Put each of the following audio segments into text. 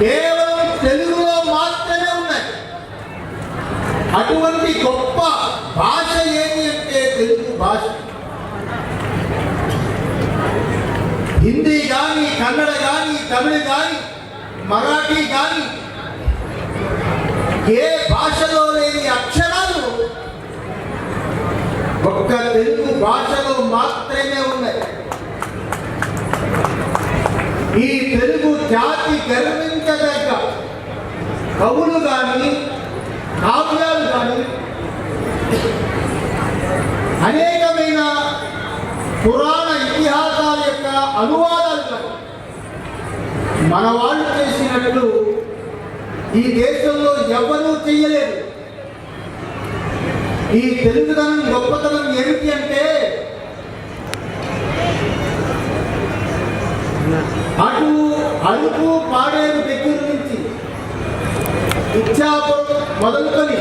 కేవలం తెలుగులో మాత్రమే ఉన్నాయి. అటువంటి గొప్ప భాష ఏది అంటే తెలుగు భాష? హిందీ కానీ కన్నడ కానీ తమిళ కానీ మరాఠీ కానీ ఏ భాషలో లేని అక్షరాలు ఒక్క తెలుగు భాషలో మాత్రమే ఉన్నాయి. ఈ తెలుగు జాతి గర్వించదగ్గ కవులు కానీ కావ్యాలు కానీ అనేకమైన పురాణ ఇతిహాసాల యొక్క అనువాదాలు కానీ మన వాళ్ళు చేసినట్లు ఈ దేశంలో ఎవరూ చెయ్యలేదు ఈ తెలుగుదనం గొప్పతనం ఏమిటి అంటే అటు అరుపు పాడేరు దగ్గర నుంచి విద్యాపురం మొదలుకొని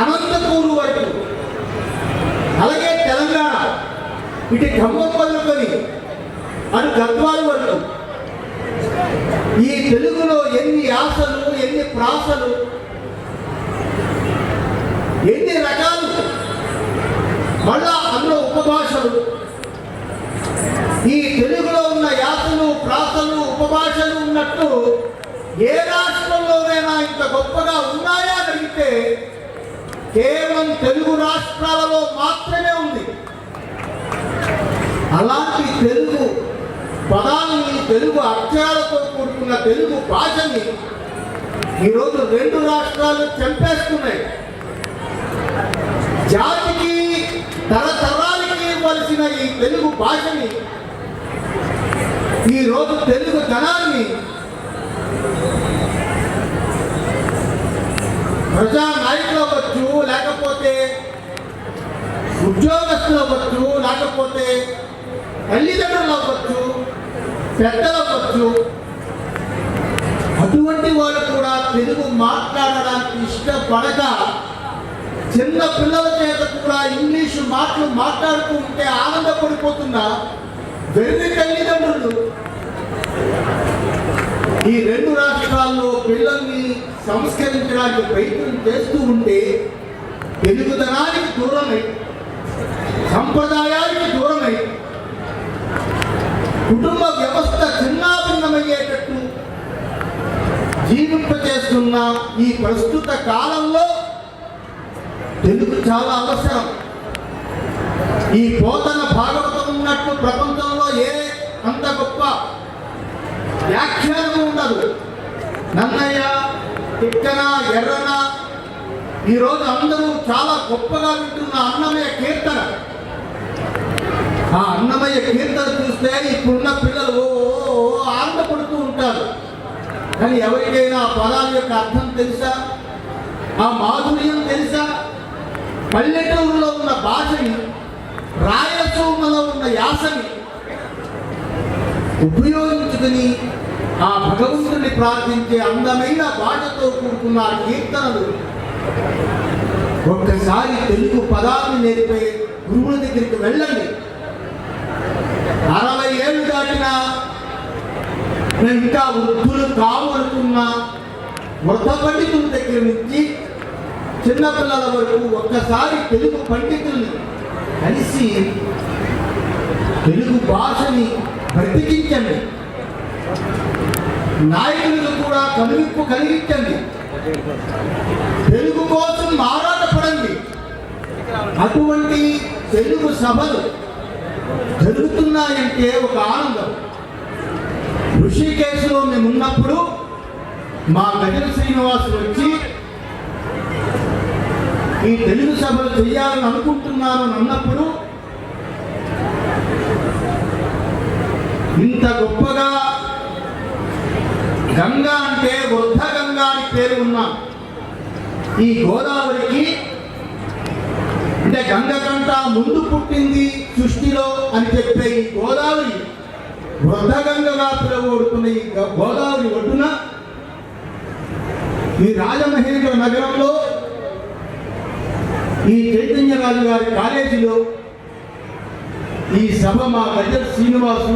అనంతపూరు వరకు అలాగే తెలంగాణ ఇటు ఖమ్మం మొదలుకొని అటు గద్వాల వరకు. ఈ తెలుగులో ఎన్ని యాసలు ఎన్ని ప్రాసలు ఎన్ని రకాలు మళ్ళా అందులో ఉపభాషలు. ఈ తెలుగులో ఉన్న యాసలు ప్రాసలు ఉపభాషలు ఉన్నట్టు ఏ రాష్ట్ర గొప్పగా ఉన్నాయా అడిగితే కేవలం తెలుగు రాష్ట్రాలలో మాత్రమే ఉంది. అలాంటి తెలుగు పదాలని తెలుగు అక్షరాలతో కూడుకున్న తెలుగు భాషని ఈరోజు రెండు రాష్ట్రాలు చంపేస్తున్నాయి. జాతికి తరతరాలకి ఇవ్వాల్సిన ఈ తెలుగు భాషని ఈరోజు తెలుగు జనాన్ని ప్రజా నాయకులు అవ్వచ్చు లేకపోతే ఉద్యోగస్తులు అవ్వచ్చు లేకపోతే తల్లిదండ్రులు అవ్వచ్చు పెద్దలు అవ్వచ్చు అటువంటి వాళ్ళు కూడా తెలుగు మాట్లాడడానికి ఇష్టపడక చిన్న పిల్లల చేత కూడా ఇంగ్లీషు మాటలు మాట్లాడుతూ ఉంటే ఆనందపడిపోతున్న వెర్రి తల్లిదండ్రులు ఈ రెండు రాష్ట్రాల్లో పిల్లల్ని సంస్కరించడానికి ప్రయత్నం చేస్తూ ఉంటే తెలుగుదనానికి దూరమై సంప్రదాయానికి దూరమై కుటుంబ వ్యవస్థ చిన్నాభిన్నమయ్యేటట్టు జీవింపచేస్తున్న ఈ ప్రస్తుత కాలంలో తెలుగు చాలా అవసరం. ఈ పోతన భాగవతం ఉన్నట్టు ప్రపంచంలో ఏ అంత గొప్ప వ్యాఖ్యానం ఉండదు. నన్నయ్య తిక్కన ఎర్రన? ఈరోజు అందరూ చాలా గొప్పగా వింటున్న అన్నమయ్య కీర్తన. ఆ అన్నమయ్య కీర్తన చూస్తే ఇప్పుడున్న పిల్లలు ఓ ఆనందపడుతూ ఉంటారు. కానీ ఎవరికైనా ఆ పదాల యొక్క అర్థం తెలుసా? ఆ మాధుర్యం తెలుసా? పల్లెటూరులో ఉన్న భాషని రాయలసీమలో ఉన్న యాసని ఉపయోగించుకుని ఆ భగవంతుని ప్రార్థించే అందమైన భాషతో కూడుకున్న కీర్తనలు. ఒక్కసారి తెలుగు పదాన్ని నేర్పే గురువుల దగ్గరికి వెళ్ళండి. అరవై ఏళ్ళు దాటినా నేను ఇంకా వృద్ధులు కావు అనుకున్న వృద్ధ పండితుల దగ్గర నుంచి చిన్నపిల్లల వరకు ఒక్కసారి తెలుగు పండితుల్ని కలిసి తెలుగు భాషని బ్రతికించండి. నాయకులకు కూడా కనువిప్పు కలిగించండి. తెలుగు కోసం ఆరాటపడండి. అటువంటి తెలుగు సభలు జరుగుతున్నాయంటే ఒక ఆనందం. ఋషికేశ్లో మేము ఉన్నప్పుడు మా గజన శ్రీనివాసులు వచ్చి ఈ తెలుగు సభలు చేయాలని అనుకుంటున్నాను అని అన్నప్పుడు ఇంత గొప్పగా గంగా అంటే వృద్ధ గంగా అని పేరు ఉన్న ఈ గోదావరికి అంటే గంగ కంట ముందు పుట్టింది సృష్టిలో అని చెప్పే ఈ గోదావరి వృద్ధ గంగగా పిలువబడుతున్న ఈ గోదావరి ఒడ్డున ఈ రాజమహేంద్ర నగరంలో ఈ చైతన్యరాజు గారి కాలేజీలో ఈ సభ మా గజల్ శ్రీనివాసు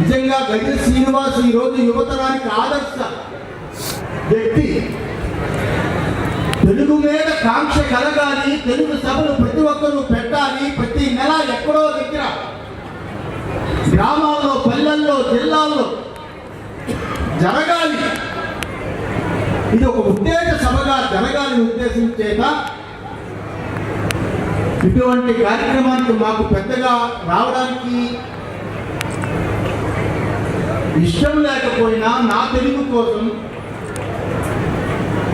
నిజంగా గజ శ్రీనివాస్ ఈరోజు యువతరానికి ఆదర్శ వ్యక్తి. తెలుగు మీద కాంక్ష కలగాలి తెలుగు సభలు ప్రతి ఒక్కరూ పెట్టాలి ప్రతి నెల ఎక్కడో దగ్గర గ్రామాల్లో పల్లెల్లో జిల్లాల్లో జరగాలి. ఇది ఒక ఉద్దేశ సభగా జరగాలని ఉద్దేశం చేత ఇటువంటి కార్యక్రమానికి మాకు పెద్దగా రావడానికి ఇష్టం లేకపోయినా నా తెలుగు కోసం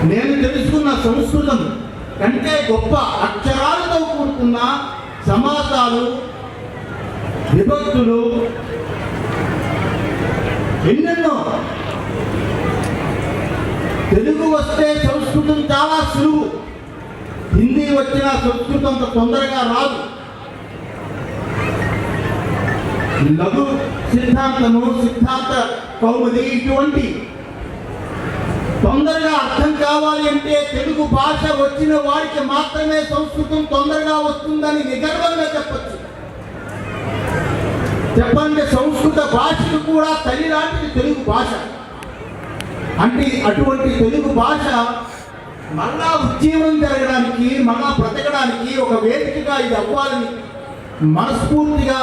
నేను తెలుసుకున్న సంస్కృతం కంటే గొప్ప అక్షరాలతో కూడుకున్న సమాసాలు విభక్తులు ఎన్నెన్నో. తెలుగు వస్తే సంస్కృతం చాలా సులువు. హిందీ వచ్చిన సంస్కృతం తొందరగా రాదు. లఘు సిద్ధాంతము సిద్ధాంత కౌముది ఇటువంటి తొందరగా అర్థం కావాలి అంటే తెలుగు భాష వచ్చిన వారికి మాత్రమే సంస్కృతం తొందరగా వస్తుందని నిగర్వంగా చెప్పచ్చు. చెప్పండి సంస్కృత భాషకు కూడా తల్లి లాంటిది తెలుగు భాష. అంటే అటువంటి తెలుగు భాష మళ్ళా ఉజ్జీవనం జరగడానికి మళ్ళా బ్రతకడానికి ఒక వేదికగా ఇది అవ్వాలని మనస్ఫూర్తిగా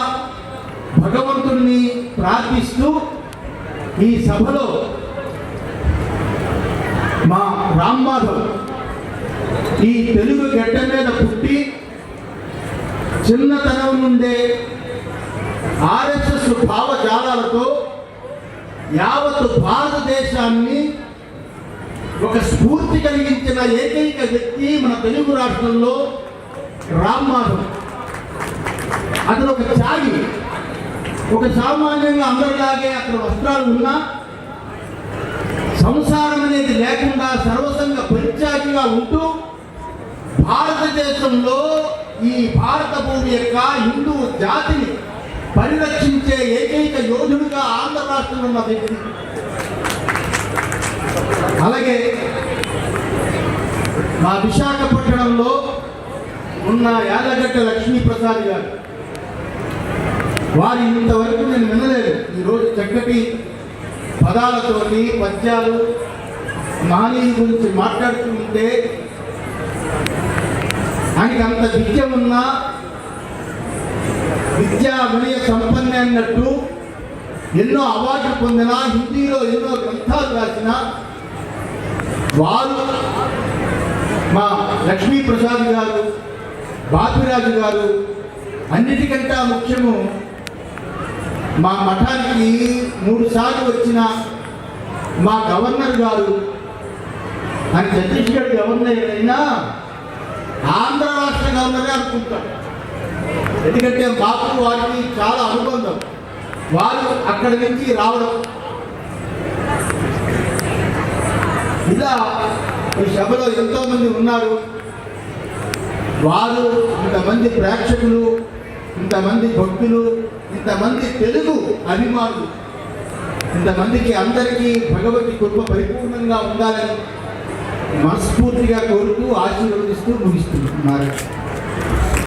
భగవంతుణ్ణి ప్రార్థిస్తూ ఈ సభలో మా రామ్ మాధవ్ ఈ తెలుగు గడ్డ మీద పుట్టి చిన్నతనం నుండే ఆర్ఎస్ఎస్ భావజాలాలతో యావత్ భారతదేశాన్ని ఒక స్ఫూర్తి కలిగించిన ఏకైక వ్యక్తి మన తెలుగు రాష్ట్రంలో రామ్ మాధవ్. అతను ఒక త్యాగి. ఒక సామాన్యంగా అందరిలాగే అక్కడ వస్త్రాలు ఉన్నా సంసారం అనేది లేకుండా సర్వసంగ పరిత్యాగిగా ఉంటూ భారతదేశంలో ఈ భారత భూమి యొక్క హిందూ జాతిని పరిరక్షించే ఏకైక యోధుడిగా ఆంధ్ర రాష్ట్రంలో ఉన్న వ్యక్తి. అలాగే మా విశాఖపట్నంలో ఉన్న యాదగడ్డ లక్ష్మీప్రసాద్ గారు. వారి ఇంతవరకు నేను వినలేదు. ఈరోజు చక్కటి పదాలతోటి పద్యాలు మహనీయుల గురించి మాట్లాడుతూ ఉంటే ఆయనకి అంత విద్య ఉన్నా విద్యా వినయ సంపన్న అన్నట్టు ఎన్నో అవార్డులు పొందిన హిందీలో ఎన్నో గ్రంథాలు రాసిన వారు మా లక్ష్మీ ప్రసాద్ గారు బాపిరాజు గారు అన్నిటికంటే ముఖ్యము మా మఠానికి మూడు సార్లు వచ్చిన మా గవర్నర్ గారు అని ఛత్తీస్గఢ్ గవర్నర్ అయినా ఆంధ్ర రాష్ట్ర గవర్నరే అనుకుంటాం ఎందుకంటే మాకు వారికి చాలా అనుబంధం. వారు అక్కడి నుంచి రావడం. ఇలా ఈ సభలో ఎంతోమంది ఉన్నారు. వారు ఇంతమంది ప్రేక్షకులు ఇంతమంది భక్తులు ఇంతమంది తెలుగు అభిమానులు ఇంతమందికి అందరికీ భగవతి కృప పరిపూర్ణంగా ఉండాలని మనస్ఫూర్తిగా కోరుతూ ఆశీర్వదిస్తూ ముగిస్తున్నారు